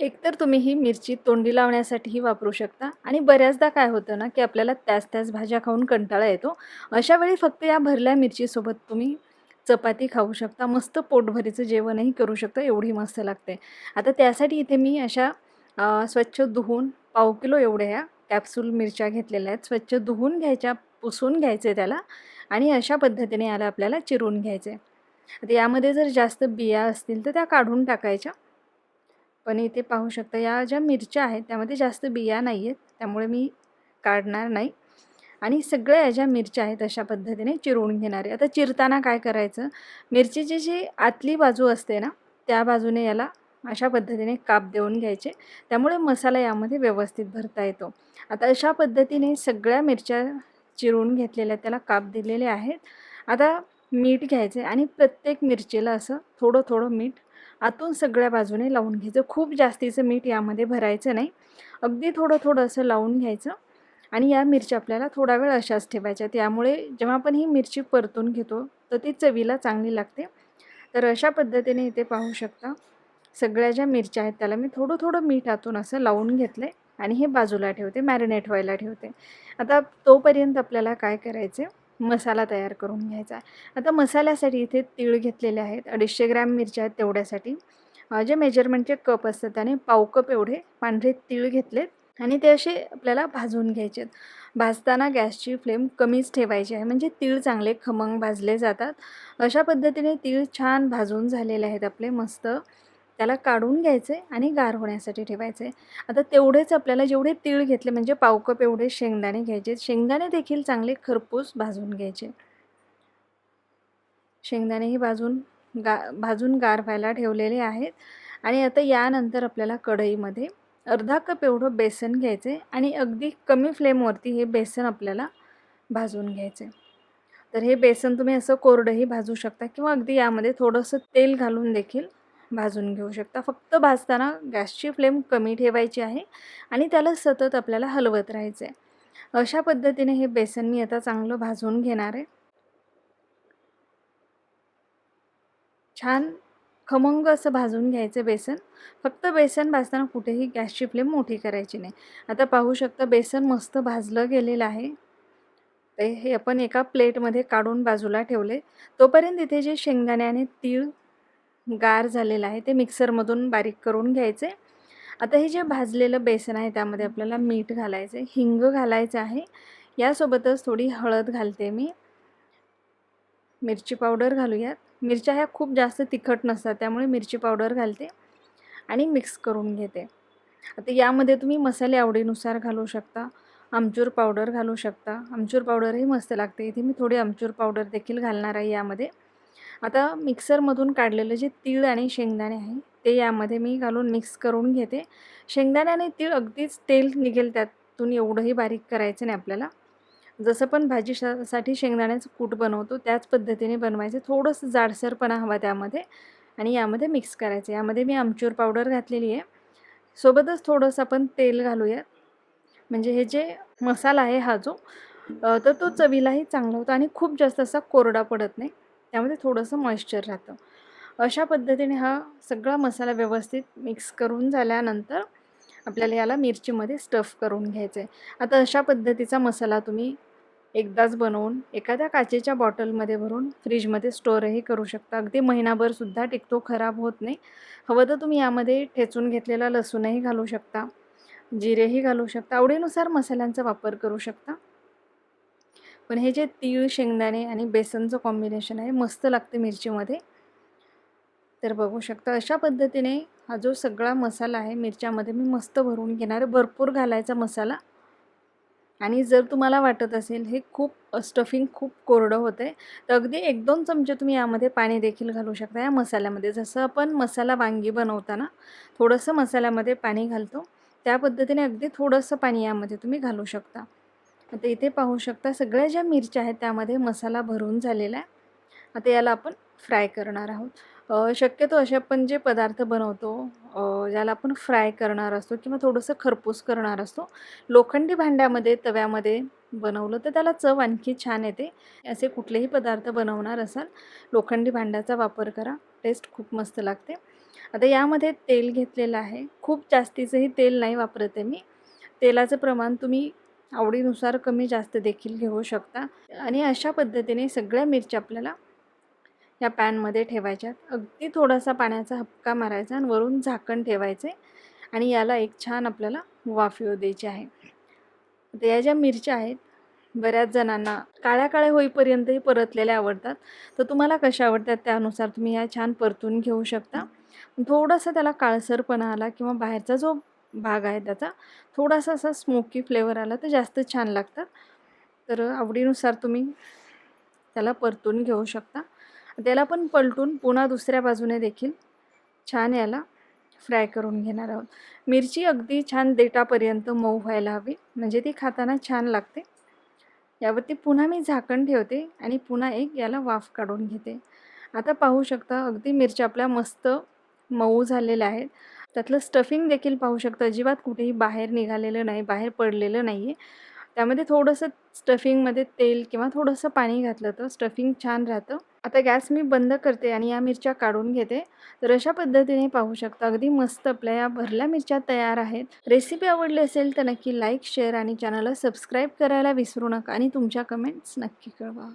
एकतर तुम्ही ही मिरची तोंडी लावण्यासाठीही वापरू शकता. आणि बऱ्याचदा काय होतं ना की आपल्याला त्याच त्याच भाज्या खाऊन कंटाळा येतो. अशा वेळी फक्त या भरल्या मिरचीसोबत तुम्ही चपाती खाऊ शकता. मस्त पोटभरीचं जेवणही करू शकता. एवढी मस्त लागते. आता त्यासाठी इथे मी अशा स्वच्छ धुवून पाव किलो एवढ्या ह्या कॅप्सूल मिरच्या घेतलेल्या आहेत. स्वच्छ धुवून घ्यायच्या पुसून घ्यायचे त्याला आणि अशा पद्धतीने याला आपल्याला चिरून घ्यायचे. आता यामध्ये जर जास्त बिया असतील तर त्या काढून टाकायच्या. पण इथे पाहू शकता या ज्या मिरच्या आहेत त्यामध्ये जास्त बिया नाही आहेत त्यामुळे मी काढणार नाही. आणि सगळ्या या ज्या मिरच्या आहेत अशा पद्धतीने चिरून घेणार. आहे आता चिरताना काय करायचं? मिरचीची जी आतली बाजू असते ना त्या बाजूने याला अशा पद्धतीने काप देऊन घ्यायचे. त्यामुळे मसाला यामध्ये व्यवस्थित भरता येतो. आता अशा पद्धतीने सगळ्या मिरच्या चिरून घेतलेल्या त्याला काप दिलेले आहेत. आता मीठ घ्यायचे आणि प्रत्येक मिरचीला असं थोडं थोडं मीठ आतून सगळ्या बाजूने लावून घ्यायचं. खूप जास्तीचं मीठ यामध्ये भरायचं नाही. अगदी थोडं थोडं असं लावून घ्यायचं. आणि या मिरच्या आपल्याला थोडा वेळ अशाच ठेवायच्या. त्यामुळे जेव्हा आपण ही मिरची परतून घेतो तर ती चवीला चांगली लागते. तर अशा पद्धतीने इथे पाहू शकता सगळ्या ज्या मिरच्या आहेत त्याला मी थोडं थोडं मीठ आतून असं लावून घेतलं आणि हे बाजूला ठेवते मॅरिनेट व्हायला ठेवते. आता तोपर्यंत आपल्याला काय करायचे मसाला तयार करून घ्यायचा आहे. आता मसाल्यासाठी इथे तीळ घेतलेले आहेत. अडीचशे ग्रॅम मिरच्या आहेत तेवढ्यासाठी. जे मेजरमेंटचे कप असतात त्याने पाव कप एवढे पांढरे तीळ घेतलेत आणि ते असे आपल्याला भाजून घ्यायचे आहेत. भाजताना गॅसची फ्लेम कमीच ठेवायची आहे. म्हणजे तीळ चांगले खमंग भाजले जातात. अशा पद्धतीने तीळ छान भाजून झालेले आहेत आपले मस्त. त्याला काढून घ्यायचे आणि गार होण्यासाठी ठेवायचे. आता तेवढेच आपल्याला जेवढे तीळ घेतले म्हणजे पावकप एवढे शेंगदाणे घ्यायचे. शेंगदाणे देखील चांगले खरपूस भाजून घ्यायचे. शेंगदाणेही भाजून गा भाजून गार व्हायला ठेवलेले आहेत. आणि आता यानंतर आपल्याला कढईमध्ये अर्धा कप एवढं बेसन घ्यायचे आणि अगदी कमी फ्लेमवरती हे बेसन आपल्याला भाजून घ्यायचे. तर हे बेसन तुम्ही असं कोरडंही भाजू शकता किंवा अगदी यामध्ये थोडंसं तेल घालून देखील भाजून घेऊ शकता. फक्त भाजताना गॅसची फ्लेम कमी ठेवायची आहे आणि त्याला सतत आपल्याला हलवत राहायचं आहे अशा पद्धतीने हे बेसन मी आता चांगलं भाजून घेणार आहे. छान खमंग असं भाजून घ्यायचं बेसन. फक्त बेसन भाजताना कुठेही गॅसची फ्लेम मोठी करायची नाही. आता पाहू शकता बेसन मस्त भाजलं गेलेलं आहे. ते हे आपण एका प्लेटमध्ये काढून बाजूला ठेवले. तोपर्यंत इथे जे शेंगदाणे आणि तीळ गार झालेलं आहे ते मिक्सरमधून बारीक करून घ्यायचे. आता हे जे भाजलेलं बेसन आहे त्यामध्ये आपल्याला मीठ घालायचं आहे हिंग घालायचं आहे. यासोबतच थोडी हळद घालते मी. मिरची पावडर घालूयात. मिरच्या ह्या खूप जास्त तिखट नसतात त्यामुळे मिरची पावडर घालते आणि मिक्स करून घेते. आता यामध्ये तुम्ही मसाले आवडीनुसार घालू शकता आमचूर पावडर घालू शकता. आमचूर पावडरही मस्त लागते. इथे मी थोडी आमचूर पावडर देखील घालणार आहे यामध्ये. आता मिक्सरमधून काढलेलं जे तीळ आणि शेंगदाणे आहे ते यामध्ये मी घालून मिक्स करून घेते. शेंगदाणे आणि तीळ अगदीच तेल निघेल त्यातून एवढंही बारीक करायचं नाही आपल्याला. जसं पण भाजीसाठी शेंगदाण्याचं कूट बनवतो त्याच पद्धतीने बनवायचं. थोडंसं जाडसरपणा हवा त्यामध्ये आणि यामध्ये मिक्स करायचं. यामध्ये मी आमचूर पावडर घातलेली आहे. सोबतच थोडंसं आपण तेल घालूयात म्हणजे हे जे मसाला आहे हा जो तर तो चवीलाही चांगला होतो आणि खूप जास्त असा कोरडा पडत नाही. त्यामध्ये थोडंसं मॉइश्चर राहतं. अशा पद्धतीने हा सगळा मसाला व्यवस्थित मिक्स करून झाल्यानंतर आपल्याला याला मिरचीमध्ये स्टफ करून घ्यायचं आहे आता अशा पद्धतीचा मसाला तुम्ही एकदाच बनवून एखाद्या काचेच्या बॉटलमध्ये भरून फ्रीजमध्ये स्टोअरही करू शकता. अगदी महिनाभरसुद्धा टिकतो खराब होत नाही. हवं तर तुम्ही यामध्ये ठेचून घेतलेला लसूणही घालू शकता जिरेही घालू शकता. आवडीनुसार मसाल्यांचा वापर करू शकता. पण हे जे तीळ शेंगदाणे आणि बेसनचं कॉम्बिनेशन आहे मस्त लागते मिरचीमध्ये. तर बघू शकता अशा पद्धतीने हा जो सगळा मसाला आहे मिरच्यामध्ये मी मस्त भरून घेणार भरपूर घालायचा मसाला. आणि जर तुम्हाला वाटत असेल हे खूप स्टफिंग खूप कोरडं होतं आहे तर अगदी एक दोन चमचे तुम्ही यामध्ये पाणी देखील घालू शकता या मसाल्यामध्ये. जसं आपण मसाला वांगी बनवताना थोडंसं मसाल्यामध्ये पाणी घालतो त्या पद्धतीने अगदी थोडंसं पाणी यामध्ये तुम्ही घालू शकता. आता इथे पाहू शकता सगळ्या ज्या मिरच्या आहेत त्यामध्ये मसाला भरून झालेला आहे. आता याला आपण फ्राय करणार आहोत. शक्यतो असे आपण जे पदार्थ बनवतो ज्याला आपण फ्राय करणार असतो किंवा थोडंसं खरपूस करणार असतो लोखंडी भांड्यामध्ये तव्यामध्ये बनवलं तर त्याला चव आणखी छान येते. असे कुठलेही पदार्थ बनवणार असाल लोखंडी भांड्याचा वापर करा टेस्ट खूप मस्त लागते. आता यामध्ये तेल घेतलेलं आहे. खूप जास्तीचंही तेल नाही वापरते मी. तेलाचं प्रमाण तुम्ही आवडीनुसार कमी जास्त देखील घेऊ शकता. आणि अशा पद्धतीने सगळ्या मिरच्या आपल्याला या पॅनमध्ये ठेवायच्यात अगदी थोडासा पाण्याचा हपका मारायचा आणि वरून झाकण ठेवायचे आणि याला एक छान आपल्याला वाफ येऊ द्यायची आहे. तर या ज्या मिरच्या आहेत बऱ्याच जणांना काळ्या काळ्या होईपर्यंतही परतलेल्या आवडतात. तर तुम्हाला कशा आवडतात त्यानुसार तुम्ही या छान परतून घेऊ शकता. थोडासा त्याला काळसरपणा आला किंवा बाहेरचा जो भाग आहे त्याचा. थोडासा असा स्मोकी फ्लेवर आला तर जास्त छान लागतात. तर आवडीनुसार तुम्ही त्याला परतून घेऊ शकता. त्याला पण पलटून पुन्हा दुसऱ्या बाजूने देखील छान याला फ्राय करून घेणार आहोत. मिरची अगदी छान देटापर्यंत मऊ व्हायला हवी. म्हणजे ती खाताना छान लागते. यावरती पुन्हा मी झाकण ठेवते आणि पुन्हा एक याला वाफ काढून घेते. आता पाहू शकता अगदी मिरच्या आपल्या मस्त मऊ झालेल्या आहेत. त्यातलं स्टफिंग देखील पाहू शकता. अजिबात कुठेही बाहेर निघालेलं नाही बाहेर पडलेलं नाही आहे त्यामध्ये थोडंसं स्टफिंगमध्ये तेल किंवा थोडंसं पाणी घातलं तर स्टफिंग छान राहतं. आता गॅस मी बंद करते आणि या मिरच्या काढून घेते. तर अशा पद्धतीने पाहू शकता. अगदी मस्त आपल्या या भरल्या मिरच्या तयार आहेत. रेसिपी आवडली असेल तर नक्की लाईक शेअर आणि चॅनलला सबस्क्राईब करायला विसरू नका आणि तुमच्या कमेंट्स नक्की कळवा.